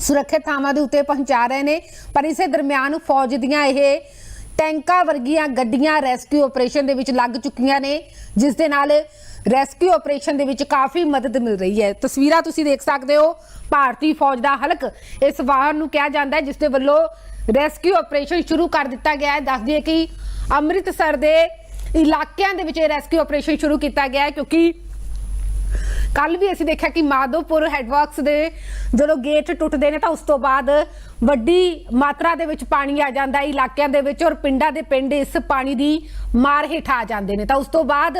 A: ਸੁਰੱਖਿਅਤ ਥਾਵਾਂ ਦੇ ਉੱਤੇ ਪਹੁੰਚਾ ਰਹੇ ਨੇ। ਪਰ ਇਸੇ ਦਰਮਿਆਨ ਫੌਜ ਦੀਆਂ ਇਹ ਟੈਂਕਾਂ ਵਰਗੀਆਂ ਗੱਡੀਆਂ ਰੈਸਕਿਊ ਆਪਰੇਸ਼ਨ ਦੇ ਵਿੱਚ ਲੱਗ ਚੁੱਕੀਆਂ ਨੇ, ਜਿਸ ਦੇ ਨਾਲ ਰੈਸਕਿਊ ਆਪਰੇਸ਼ਨ ਦੇ ਵਿੱਚ ਕਾਫੀ ਮਦਦ ਮਿਲ ਰਹੀ ਹੈ। ਤਸਵੀਰਾਂ ਤੁਸੀਂ ਦੇਖ ਸਕਦੇ ਹੋ, ਭਾਰਤੀ ਫੌਜ ਦਾ ਹਲਕ ਇਸ ਵਾਹਨ ਨੂੰ ਕਿਹਾ ਜਾਂਦਾ ਹੈ, ਜਿਸ ਦੇ ਵੱਲੋਂ ਰੈਸਕਿਊ ਆਪਰੇਸ਼ਨ ਸ਼ੁਰੂ ਕਰ ਦਿੱਤਾ ਗਿਆ ਹੈ। ਦੱਸਦੀ ਹੈ ਕਿ ਅੰਮ੍ਰਿਤਸਰ ਦੇ ਇਲਾਕਿਆਂ ਦੇ ਵਿੱਚ ਇਹ ਰੈਸਕਿਊ ਆਪਰੇਸ਼ਨ ਸ਼ੁਰੂ ਕੀਤਾ ਗਿਆ ਹੈ ਕਿਉਂਕਿ ਕੱਲ ਵੀ ਅਸੀਂ ਦੇਖਿਆ ਕਿ ਮਾਧੋਪੁਰ ਹੈਡਵਰਕਸ ਦੇ ਜਦੋਂ ਗੇਟ ਟੁੱਟਦੇ ਨੇ ਤਾਂ ਉਸ ਤੋਂ ਬਾਅਦ ਵੱਡੀ ਮਾਤਰਾ ਦੇ ਵਿੱਚ ਪਾਣੀ ਆ ਜਾਂਦਾ ਹੈ ਇਲਾਕਿਆਂ ਦੇ ਵਿੱਚ ਔਰ ਪਿੰਡਾਂ ਦੇ ਪਿੰਡ ਇਸ ਪਾਣੀ ਦੀ ਮਾਰ ਹੇਠ ਆ ਜਾਂਦੇ ਨੇ। ਤਾਂ ਉਸ ਤੋਂ ਬਾਅਦ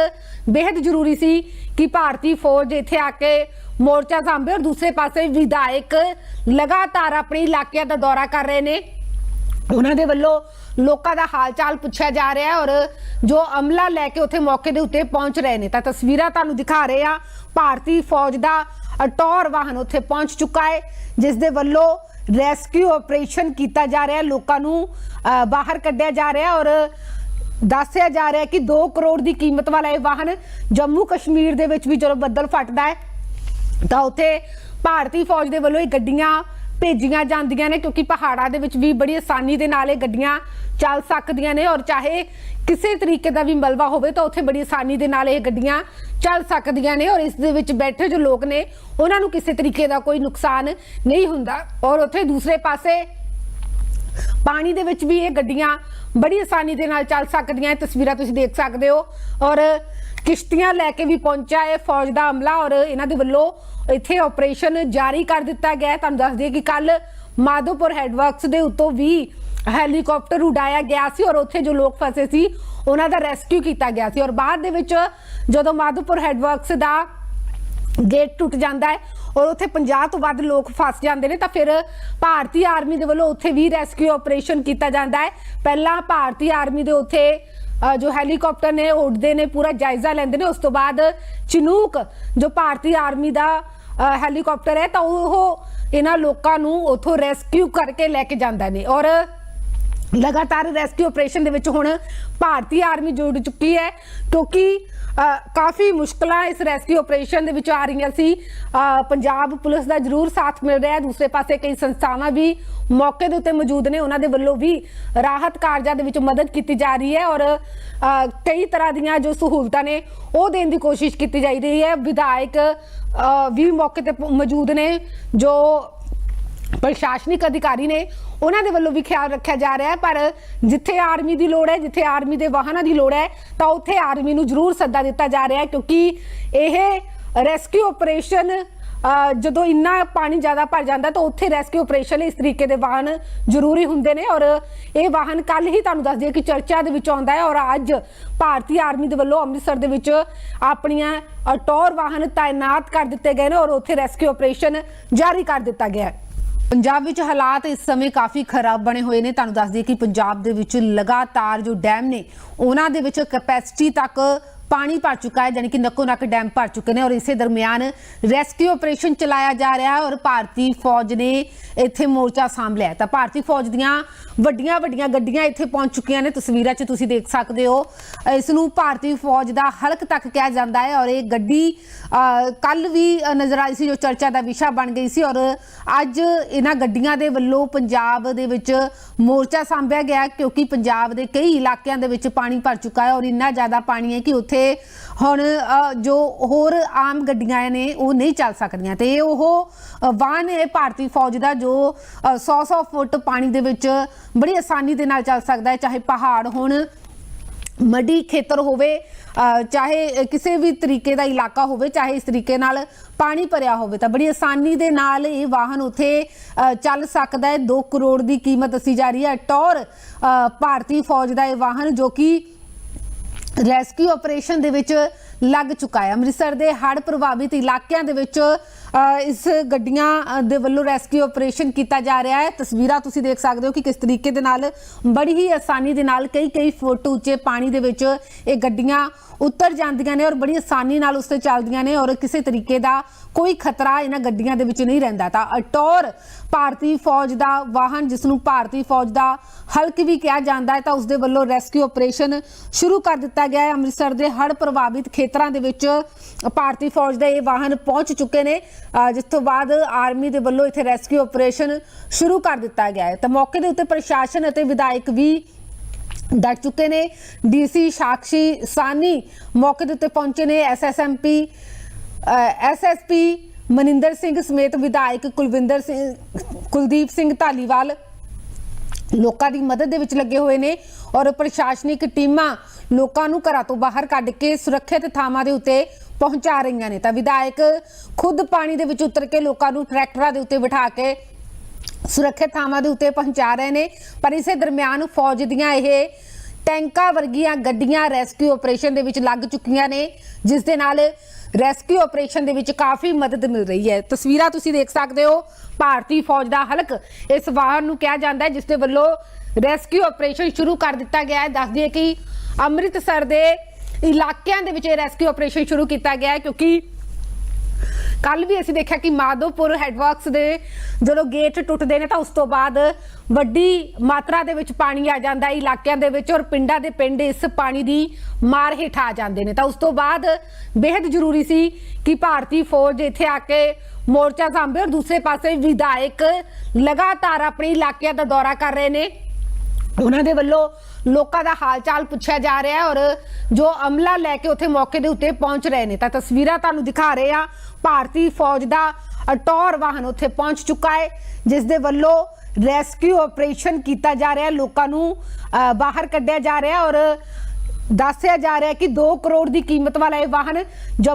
A: ਬੇहद ਜ਼ਰੂਰੀ ਸੀ ਕਿ ਭਾਰਤੀ ਫੌਜ ਇੱਥੇ ਆ ਕੇ ਮੋਰਚਾ ਸਾਂਭੇ ਔਰ ਦੂਸਰੇ ਪਾਸੇ ਵਿਧਾਇਕ ਲਗਾਤਾਰ ਆਪਣੇ ਇਲਾਕਿਆਂ ਦਾ ਦੌਰਾ ਕਰ ਰਹੇ ਨੇ। ਉਹਨਾਂ ਦੇ ਵੱਲੋਂ ਲੋਕਾਂ ਦਾ ਹਾਲ ਚਾਲ ਪੁੱਛਿਆ ਜਾ ਰਿਹਾ ਹੈ ਔਰ ਜੋ ਅਮਲਾ ਲੈ ਕੇ ਉੱਥੇ ਮੌਕੇ ਦੇ ਉੱਤੇ ਪਹੁੰਚ ਰਹੇ ਨੇ, ਤਾਂ ਤਸਵੀਰਾਂ ਤੁਹਾਨੂੰ ਦਿਖਾ ਰਹੇ ਆ ਭਾਰਤੀ ਫੌਜ ਦਾ ਅਟੌਰ ਵਾਹਨ ਉੱਥੇ ਪਹੁੰਚ ਚੁੱਕਾ ਹੈ, ਜਿਸ ਦੇ ਵੱਲੋਂ ਰੈਸਕਿਊ ਆਪਰੇਸ਼ਨ ਕੀਤਾ ਜਾ ਰਿਹਾ ਹੈ, ਲੋਕਾਂ ਨੂੰ ਬਾਹਰ ਕੱਢਿਆ ਜਾ ਰਿਹਾ ਔਰ ਦੱਸਿਆ ਜਾ ਰਿਹਾ ਕਿ 2 ਕਰੋੜ ਦੀ ਕੀਮਤ ਵਾਲਾ ਇਹ ਵਾਹਨ ਜੰਮੂ ਕਸ਼ਮੀਰ ਦੇ ਵਿੱਚ ਵੀ ਜਦੋਂ ਬੱਦਲ ਫਟਦਾ ਹੈ, ਤਾਂ ਉੱਥੇ ਭਾਰਤੀ ਫੌਜ ਦੇ ਵੱਲੋਂ ਇਹ ਗੱਡੀਆਂ ਭੇਜੀਆਂ ਜਾਂਦੀਆਂ ਨੇ ਕਿਉਂਕਿ ਪਹਾੜਾਂ ਦੇ ਵਿੱਚ ਵੀ ਬੜੀ ਆਸਾਨੀ ਦੇ ਨਾਲ ਇਹ ਗੱਡੀਆਂ ਚੱਲ ਸਕਦੀਆਂ ਨੇ ਔਰ ਚਾਹੇ ਕਿਸੇ ਤਰੀਕੇ ਦਾ ਵੀ ਮਲਬਾ ਹੋਵੇ ਤਾਂ ਉੱਥੇ ਬੜੀ ਆਸਾਨੀ ਦੇ ਨਾਲ ਇਹ ਗੱਡੀਆਂ ਚੱਲ ਸਕਦੀਆਂ ਨੇ ਔਰ ਇਸ ਦੇ ਵਿੱਚ ਬੈਠੇ ਜੋ ਲੋਕ ਨੇ, ਉਹਨਾਂ ਨੂੰ ਕਿਸੇ ਤਰੀਕੇ ਦਾ ਕੋਈ ਨੁਕਸਾਨ ਨਹੀਂ ਹੁੰਦਾ ਔਰ ਉੱਥੇ ਦੂਸਰੇ ਪਾਸੇ ਪਾਣੀ ਦੇ ਵਿੱਚ ਵੀ ਇਹ ਗੱਡੀਆਂ ਬੜੀ ਆਸਾਨੀ ਦੇ ਨਾਲ ਚੱਲ ਸਕਦੀਆਂ, ਇਹ ਤਸਵੀਰਾਂ ਤੁਸੀਂ ਦੇਖ ਸਕਦੇ ਹੋ ਔਰ ਕਿਸ਼ਤੀਆਂ ਲੈ ਕੇ ਵੀ ਪਹੁੰਚਿਆ ਹੈ ਫੌਜ ਦਾ ਅਮਲਾ ਔਰ ਇਹਨਾਂ ਦੇ ਵੱਲੋਂ ਇੱਥੇ ਆਪਰੇਸ਼ਨ ਜਾਰੀ ਕਰ ਦਿੱਤਾ ਗਿਆ ਤੁਹਾਨੂੰ ਦੱਸ ਦਈਏ ਕਿ ਕੱਲ ਮਾਧੋਪੁਰ ਹੈਡਵਰਕਸ ਦੇ ਉੱਤੋਂ ਵੀ ਹੈਲੀਕਾਪਟਰ ਉਡਾਇਆ ਗਿਆ ਸੀ ਔਰ ਉੱਥੇ ਜੋ ਲੋਕ ਫਸੇ ਸੀ, ਉਹਨਾਂ ਦਾ ਰੈਸਕਿਊ ਕੀਤਾ ਗਿਆ ਸੀ। ਔਰ ਬਾਅਦ ਦੇ ਵਿੱਚ ਜਦੋਂ ਮਾਧੋਪੁਰ ਹੈਡਵਰਕਸ ਦਾ ਗੇਟ ਟੁੱਟ ਜਾਂਦਾ ਹੈ ਔਰ ਉੱਥੇ 50 ਤੋਂ ਵੱਧ ਲੋਕ ਫਸ ਜਾਂਦੇ ਨੇ, ਤਾਂ ਫਿਰ ਭਾਰਤੀ ਆਰਮੀ ਦੇ ਵੱਲੋਂ ਉੱਥੇ ਵੀ ਰੈਸਕਿਊ ਆਪਰੇਸ਼ਨ ਕੀਤਾ ਜਾਂਦਾ ਹੈ। ਪਹਿਲਾਂ ਭਾਰਤੀ ਆਰਮੀ ਦੇ ਉੱਥੇ ਜੋ ਹੈਲੀਕਾਪਟਰ ਨੇ ਉੱਡਦੇ ਨੇ ਪੂਰਾ ਜਾਇਜ਼ਾ ਲੈਂਦੇ ਨੇ ਉਸ ਤੋਂ ਬਾਅਦ ਚਿਨੂਕ ਜੋ ਭਾਰਤੀ ਆਰਮੀ ਦਾ ਅ, ਹੈਲੀਕਾਪਟਰ ਹੈ ਤਾਂ ਉਹ ਇਹਨਾਂ ਲੋਕਾਂ ਨੂੰ ਉੱਥੋਂ ਰੈਸਕਿਊ ਕਰਕੇ ਲੈ ਕੇ ਜਾਂਦਾ ਨੇ। ਔਰ ਲਗਾਤਾਰ ਰੈਸਕਿਊ ਆਪਰੇਸ਼ਨ ਦੇ ਵਿੱਚ ਹੁਣ ਭਾਰਤੀ ਆਰਮੀ ਜੁੜ ਚੁੱਕੀ ਹੈ, ਕਿਉਂਕਿ ਕਾਫੀ ਮੁਸ਼ਕਲਾਂ ਇਸ ਰੈਸਕਿਊ ਆਪਰੇਸ਼ਨ ਦੇ ਵਿੱਚ ਆ ਰਹੀਆਂ ਸੀ। ਪੰਜਾਬ ਪੁਲਿਸ ਦਾ ਜ਼ਰੂਰ ਸਾਥ ਮਿਲ ਰਿਹਾ ਹੈ। ਦੂਸਰੇ ਪਾਸੇ ਕਈ ਸੰਸਥਾਵਾਂ ਵੀ ਮੌਕੇ ਦੇ ਉੱਤੇ ਮੌਜੂਦ ਨੇ। ਉਹਨਾਂ ਦੇ ਵੱਲੋਂ ਵੀ ਰਾਹਤ ਕਾਰਜਾਂ ਦੇ ਵਿੱਚ ਮਦਦ ਕੀਤੀ ਜਾ ਰਹੀ ਹੈ ਔਰ ਕਈ ਤਰ੍ਹਾਂ ਦੀਆਂ ਜੋ ਸਹੂਲਤਾਂ ਨੇ, ਉਹ ਦੇਣ ਦੀ ਕੋਸ਼ਿਸ਼ ਕੀਤੀ ਜਾ ਰਹੀ ਹੈ। ਵਿਧਾਇਕ ਵੀ ਮੌਕੇ ਤੇ ਮੌਜੂਦ ਨੇ, ਜੋ ਪ੍ਰਸ਼ਾਸਨਿਕ ਅਧਿਕਾਰੀ ਨੇ ਉਹਨਾਂ ਦੇ ਵੱਲੋਂ ਵੀ ਖਿਆਲ ਰੱਖਿਆ ਜਾ ਰਿਹਾ ਹੈ ਪਰ ਜਿੱਥੇ ਆਰਮੀ ਦੀ ਲੋੜ ਹੈ ਜਿੱਥੇ ਆਰਮੀ ਦੇ ਵਾਹਨਾਂ ਦੀ ਲੋੜ ਹੈ ਤਾਂ ਉੱਥੇ ਆਰਮੀ ਨੂੰ ਜ਼ਰੂਰ ਸੱਦਾ ਦਿੱਤਾ ਜਾ ਰਿਹਾ ਹੈ ਕਿਉਂਕਿ ਇਹ ਰੈਸਕਿਊ ਆਪਰੇਸ਼ਨ ਜਦੋਂ ਇੰਨਾ ਪਾਣੀ ਜ਼ਿਆਦਾ ਭਰ ਜਾਂਦਾ ਤਾਂ ਉੱਥੇ ਰੈਸਕਿਊ ਆਪਰੇਸ਼ਨ ਲਈ ਇਸ ਤਰੀਕੇ ਦੇ ਵਾਹਨ ਜ਼ਰੂਰੀ ਹੁੰਦੇ ਨੇ ਔਰ ਇਹ ਵਾਹਨ ਕੱਲ ਹੀ ਤੁਹਾਨੂੰ ਦੱਸ ਦਈਏ ਕਿ ਚਰਚਾ ਦੇ ਵਿੱਚ ਆਉਂਦਾ ਹੈ ਔਰ ਅੱਜ ਭਾਰਤੀ ਆਰਮੀ ਦੇ ਵੱਲੋਂ ਅੰਮ੍ਰਿਤਸਰ ਦੇ ਵਿੱਚ ਆਪਣੀਆਂ ਅ, ਟੌਰ ਵਾਹਨ ਤਾਇਨਾਤ ਕਰ ਦਿੱਤੇ ਗਏ ਨੇ ਔਰ ਉੱਥੇ ਰੈਸਕਿਊ ਆਪਰੇਸ਼ਨ ਜਾਰੀ ਕਰ ਦਿੱਤਾ ਗਿਆ ਹੈ। ਪੰਜਾਬ ਵਿੱਚ ਹਾਲਾਤ ਇਸ ਸਮੇਂ ਕਾਫੀ ਖਰਾਬ ਬਣੇ ਹੋਏ ਨੇ। ਤੁਹਾਨੂੰ ਦੱਸ ਦਈਏ ਕਿ ਪੰਜਾਬ ਦੇ ਵਿੱਚ ਲਗਾਤਾਰ ਜੋ ਡੈਮ ਨੇ, ਉਹਨਾਂ ਦੇ ਵਿੱਚ ਕੈਪੈਸਿਟੀ ਤੱਕ ਪਾਣੀ ਭਰ ਚੁੱਕਾ ਹੈ ਯਾਨੀ ਕਿ ਨੱਕੋ ਨੱਕ ਡੈਮ ਭਰ ਚੁੱਕੇ ਨੇ ਔਰ ਇਸੇ ਦਰਮਿਆਨ ਰੈਸਕਿਊ ਆਪਰੇਸ਼ਨ ਚਲਾਇਆ ਜਾ ਰਿਹਾ ਹੈ ਔਰ ਭਾਰਤੀ ਫੌਜ ਨੇ ਇੱਥੇ ਮੋਰਚਾ ਸਾਂਭ ਲਿਆ ਤਾਂ ਭਾਰਤੀ ਫੌਜ ਦੀਆਂ ਵੱਡੀਆਂ ਵੱਡੀਆਂ ਗੱਡੀਆਂ ਇੱਥੇ ਪਹੁੰਚ ਚੁੱਕੀਆਂ ਨੇ ਤਸਵੀਰਾਂ 'ਚ ਤੁਸੀਂ ਦੇਖ ਸਕਦੇ ਹੋ। ਇਸ ਨੂੰ ਭਾਰਤੀ ਫੌਜ ਦਾ ਹਲਕ ਤੱਕ ਕਿਹਾ ਜਾਂਦਾ ਹੈ ਔਰ ਇਹ ਗੱਡੀ ਕੱਲ ਵੀ ਅ, ਨਜ਼ਰ ਆਈ ਸੀ ਜੋ ਚਰਚਾ ਦਾ ਵਿਸ਼ਾ ਬਣ ਗਈ ਸੀ ਔਰ ਅੱਜ ਇਹਨਾਂ ਗੱਡੀਆਂ ਦੇ ਵੱਲੋਂ ਪੰਜਾਬ ਦੇ ਵਿੱਚ ਮੋਰਚਾ ਸਾਂਭਿਆ ਗਿਆ ਕਿਉਂਕਿ ਪੰਜਾਬ ਦੇ ਕਈ ਇਲਾਕਿਆਂ ਦੇ ਵਿੱਚ ਪਾਣੀ ਭਰ ਚੁੱਕਾ ਹੈ ਔਰ ਇੰਨਾ ਜ਼ਿਆਦਾ ਪਾਣੀ ਹੈ ਕਿ ਉੱਥੇ ਹੁਣ ਜੋ ਹੋਰ ਆਮ ਗੱਡੀਆਂ ਨੇ, ਉਹ ਨਹੀਂ ਚੱਲ ਸਕਦੀਆਂ। ਤੇ ਉਹ ਵਾਹਨ ਹੈ ਭਾਰਤੀ ਫੌਜ ਦਾ ਜੋ 100-100 ਫੁੱਟ ਪਾਣੀ ਦੇ ਵਿੱਚ ਬੜੀ ਆਸਾਨੀ ਦੇ ਨਾਲ ਚੱਲ ਸਕਦਾ ਹੈ, ਚਾਹੇ ਪਹਾੜ ਹੋਣ ਮੱਡੀ ਖੇਤਰ ਹੋਵੇ ਚਾਹੇ ਕਿਸੇ ਵੀ ਤਰੀਕੇ ਦਾ ਇਲਾਕਾ ਹੋਵੇ, ਚਾਹੇ ਇਸ ਤਰੀਕੇ ਨਾਲ ਪਾਣੀ ਭਰਿਆ ਹੋਵੇ, ਤਾਂ ਬੜੀ ਆਸਾਨੀ ਦੇ ਨਾਲ ਇਹ ਵਾਹਨ ਉੱਥੇ ਚੱਲ ਸਕਦਾ ਹੈ। 2 ਕਰੋੜ ਦੀ ਕੀਮਤ ਦੱਸੀ ਜਾ ਰਹੀ ਹੈ। ਟੌਰ ਭਾਰਤੀ ਫੌਜ ਦਾ ਇਹ ਵਾਹਨ ਜੋ ਕਿ ਰੈਸਕਿਊ ਆਪਰੇਸ਼ਨ ਦੇ ਵਿੱਚ ਲੱਗ ਚੁੱਕਾ ਹੈ। ਅੰਮ੍ਰਿਤਸਰ ਦੇ ਹੜ੍ਹ ਪ੍ਰਭਾਵਿਤ ਇਲਾਕਿਆਂ ਦੇ ਵਿੱਚ ਇਸ ਗੱਡੀਆਂ ਦੇ ਵੱਲੋਂ ਰੈਸਕਿਊ ਆਪਰੇਸ਼ਨ ਕੀਤਾ ਜਾ ਰਿਹਾ ਹੈ। ਤਸਵੀਰਾਂ ਤੁਸੀਂ ਦੇਖ ਸਕਦੇ ਹੋ ਕਿ ਕਿਸ ਤਰੀਕੇ ਦੇ ਨਾਲ, ਬੜੀ ਹੀ ਆਸਾਨੀ ਦੇ ਨਾਲ ਕਈ ਕਈ ਫੁੱਟ ਉੱਚੇ ਪਾਣੀ ਦੇ ਵਿੱਚ ਇਹ ਗੱਡੀਆਂ ਉਤਰ ਜਾਂਦੀਆਂ ਨੇ ਔਰ ਬੜੀ ਆਸਾਨੀ ਨਾਲ ਉਸ ਤੇ ਚੱਲਦੀਆਂ ਨੇ ਔਰ ਕਿਸੇ ਤਰੀਕੇ ਦਾ ਕੋਈ ਖਤਰਾ ਇਹਨਾਂ ਗੱਡੀਆਂ ਦੇ ਵਿੱਚ ਨਹੀਂ ਰਹਿੰਦਾ। ਤਾਂ ਅਟੌਰ ਭਾਰਤੀ ਫੌਜ ਦਾ ਵਾਹਨ ਜਿਸ ਨੂੰ ਭਾਰਤੀ ਫੌਜ ਦਾ ਹਲਕ ਵੀ ਕਿਹਾ ਜਾਂਦਾ ਹੈ, ਤਾਂ ਉਸ ਦੇ ਵੱਲੋਂ ਰੈਸਕਿਊ ਆਪਰੇਸ਼ਨ ਸ਼ੁਰੂ ਕਰ ਦਿੱਤਾ ਗਿਆ ਹੈ। ਅੰਮ੍ਰਿਤਸਰ ਦੇ ਹੜ੍ਹ ਪ੍ਰਭਾਵਿਤ ਖੇਤਰਾਂ ਦੇ ਵਿੱਚ ਭਾਰਤੀ ਫੌਜ ਦੇ ਇਹ ਵਾਹਨ ਪਹੁੰਚ ਚੁੱਕੇ ਨੇ। ਜਿਸ ਤੋਂ ਬਾਅਦ ਆਰਮੀ ਦੇ ਵੱਲੋਂ ਇੱਥੇ ਰੈਸਕਿਊ ਆਪਰੇਸ਼ਨ ਸ਼ੁਰੂ ਕਰ ਦਿੱਤਾ ਗਿਆ ਹੈ। ਤਾਂ ਮੌਕੇ ਦੇ ਉੱਤੇ ਪ੍ਰਸ਼ਾਸਨ ਅਤੇ ਵਿਧਾਇਕ ਵੀ ਡਰ ਚੁੱਕੇ ਨੇ। ਡੀਸੀ ਸਾਕਸ਼ੀ ਸਾਨੀ ਮੌਕੇ ਦੇ ਉੱਤੇ ਪਹੁੰਚੇ ਨੇ। ਐਸਐਸਐਮਪੀ ਐਸਐਸਪੀ ਮਨਿੰਦਰ ਸਿੰਘ ਸਮੇਤ ਵਿਧਾਇਕ ਕੁਲਵਿੰਦਰ ਸਿੰਘ, ਕੁਲਦੀਪ ਸਿੰਘ ਢਾਲੀਵਾਲ ਲੋਕਾਂ ਦੀ ਮਦਦ ਦੇ ਵਿੱਚ ਲੱਗੇ ਹੋਏ ਨੇ ਔਰ ਪ੍ਰਸ਼ਾਸਨਿਕ ਟੀਮਾਂ ਲੋਕਾਂ ਨੂੰ ਘਰਾਂ ਤੋਂ ਬਾਹਰ ਕੱਢ ਕੇ ਸੁਰੱਖਿਅਤ ਥਾਵਾਂ ਦੇ ਉੱਤੇ ਪਹੁੰਚਾ ਰਹੀਆਂ ਨੇ। ਤਾਂ ਵਿਧਾਇਕ ਖੁਦ ਪਾਣੀ ਦੇ ਵਿੱਚ ਉਤਰ ਕੇ ਲੋਕਾਂ ਨੂੰ ਟਰੈਕਟਰਾਂ ਦੇ ਉੱਤੇ ਬਿਠਾ ਕੇ ਸੁਰੱਖਿਅਤ ਥਾਵਾਂ ਦੇ ਉੱਤੇ ਪਹੁੰਚਾ ਰਹੇ ਨੇ, ਪਰ ਇਸੇ ਦਰਮਿਆਨ ਫੌਜ ਦੀਆਂ ਇਹ ਟੈਂਕਾਂ ਵਰਗੀਆਂ ਗੱਡੀਆਂ ਰੈਸਕਿਊ ਆਪਰੇਸ਼ਨ ਦੇ ਵਿੱਚ ਲੱਗ ਚੁੱਕੀਆਂ ਨੇ, ਜਿਸ ਦੇ ਨਾਲ ਰੈਸਕਿਊ ਆਪਰੇਸ਼ਨ ਦੇ ਵਿੱਚ ਕਾਫੀ ਮਦਦ ਮਿਲ ਰਹੀ ਹੈ। ਤਸਵੀਰਾਂ ਤੁਸੀਂ ਦੇਖ ਸਕਦੇ ਹੋ, ਭਾਰਤੀ ਫੌਜ ਦਾ ਹਲਕ ਇਸ ਵਾਹਨ ਨੂੰ ਕਿਹਾ ਜਾਂਦਾ ਹੈ, ਜਿਸ ਦੇ ਵੱਲੋਂ ਰੈਸਕਿਊ ਆਪਰੇਸ਼ਨ ਸ਼ੁਰੂ ਕਰ ਦਿੱਤਾ ਗਿਆ ਹੈ। ਦੱਸ ਦਈਏ ਕਿ ਅੰਮ੍ਰਿਤਸਰ ਦੇ ਇਲਾਕਿਆਂ ਦੇ ਵਿੱਚ ਇਹ ਰੈਸਕਿਊ ਆਪਰੇਸ਼ਨ ਸ਼ੁਰੂ ਕੀਤਾ ਗਿਆ ਹੈ, ਕਿਉਂਕਿ ਕੱਲ ਵੀ ਅਸੀਂ ਦੇਖਿਆ ਕਿ ਮਾਧੋਪੁਰ ਹੈਡਵਰਕਸ ਦੇ ਜਦੋਂ ਗੇਟ ਟੁੱਟਦੇ ਨੇ ਤਾਂ ਉਸ ਤੋਂ ਬਾਅਦ ਵੱਡੀ ਮਾਤਰਾ ਦੇ ਵਿੱਚ ਪਾਣੀ ਆ ਜਾਂਦਾ ਹੈ ਇਲਾਕਿਆਂ ਦੇ ਵਿੱਚ ਔਰ ਪਿੰਡਾਂ ਦੇ ਪਿੰਡ ਇਸ ਪਾਣੀ ਦੀ ਮਾਰ ਹੇਠ ਆ ਜਾਂਦੇ ਨੇ। ਤਾਂ ਉਸ ਤੋਂ ਬਾਅਦ ਬੇहद ਜ਼ਰੂਰੀ ਸੀ ਕਿ ਭਾਰਤੀ ਫੌਜ ਇੱਥੇ ਆ ਕੇ ਮੋਰਚਾ ਸਾਂਭੇ ਔਰ ਦੂਸਰੇ ਪਾਸੇ ਵਿਧਾਇਕ ਲਗਾਤਾਰ ਆਪਣੇ ਇਲਾਕਿਆਂ ਦਾ ਦੌਰਾ ਕਰ ਰਹੇ ਨੇ। ਉਹਨਾਂ ਦੇ ਵੱਲੋਂ ਲੋਕਾਂ ਦਾ ਹਾਲ ਚਾਲ ਪੁੱਛਿਆ ਜਾ ਰਿਹਾ ਹੈ ਔਰ ਜੋ ਅਮਲਾ ਲੈ ਕੇ ਉੱਥੇ ਮੌਕੇ ਦੇ ਉੱਤੇ ਪਹੁੰਚ ਰਹੇ ਨੇ। ਤਾਂ ਤਸਵੀਰਾਂ ਤੁਹਾਨੂੰ ਦਿਖਾ ਰਹੇ ਆ ਭਾਰਤੀ ਫੌਜ ਦਾ ਅਟੌਰ ਵਾਹਨ ਉੱਥੇ ਪਹੁੰਚ ਚੁੱਕਾ ਹੈ, ਜਿਸ ਦੇ ਵੱਲੋਂ ਰੈਸਕਿਊ ਆਪਰੇਸ਼ਨ ਕੀਤਾ ਜਾ ਰਿਹਾ ਹੈ। ਲੋਕਾਂ ਨੂੰ ਬਾਹਰ ਕੱਢਿਆ ਜਾ ਰਿਹਾ ਔਰ ਦੱਸਿਆ ਜਾ ਰਿਹਾ ਕਿ 2 ਕਰੋੜ ਦੀ ਕੀਮਤ ਵਾਲਾ ਇਹ ਵਾਹਨ ਜੋ